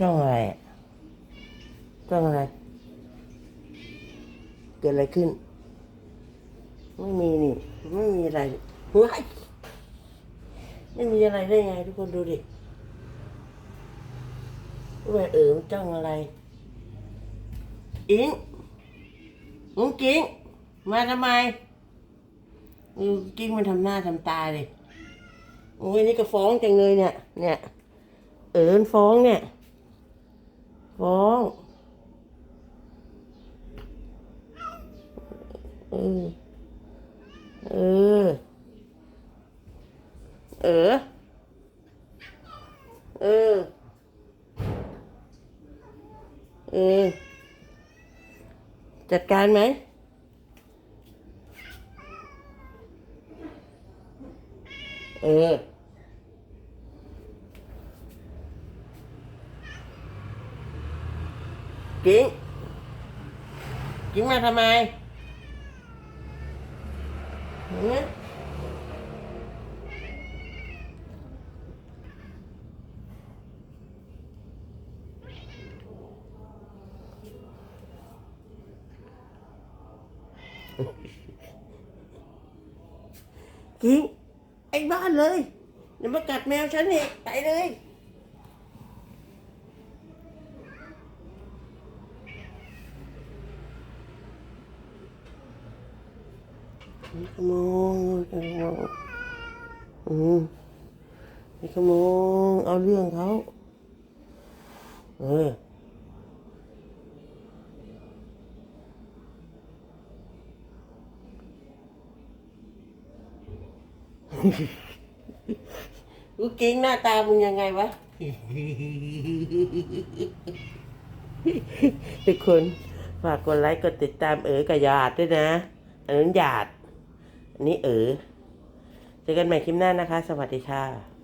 จ้องอะไรจ้องอะไร เกิดอะไรขึ้น ไม่มีนี่ ไม่มีอะไรว้ายไม่มีอะไรได้ไงทุกคนดูดิว่าเออมันจ้องอะไรอิงมุ้งกิ้งมาทำไมอือกิ้งมันทำหน้าทำตาเลยโอ้ยนี่ก็ฟ้องจังเลยเนี่ย เนี่ย เอิญฟ้องเนี่ย ฟ้องเออเออ เออ เออ เออ จัดการไหมเออ กิ้งกิ้งมาทำไมหือกิ้งไอ้บ้า นเลยเดี๋ยวมากัดแมวฉันอีกไปเลยนี่ขโมยขโมยอืมนี่ขโมยเอาเรื่องเขาเออกูกิ้งหน้าตามึงยังไงวะทุกคนฝากกดไลค์กดติดตามเอ๋กับหยาดด้วยนะ อันนั้นหยาด นี่เออเจอกันใหม่คลิปหน้านะคะ สวัสดีค่ะ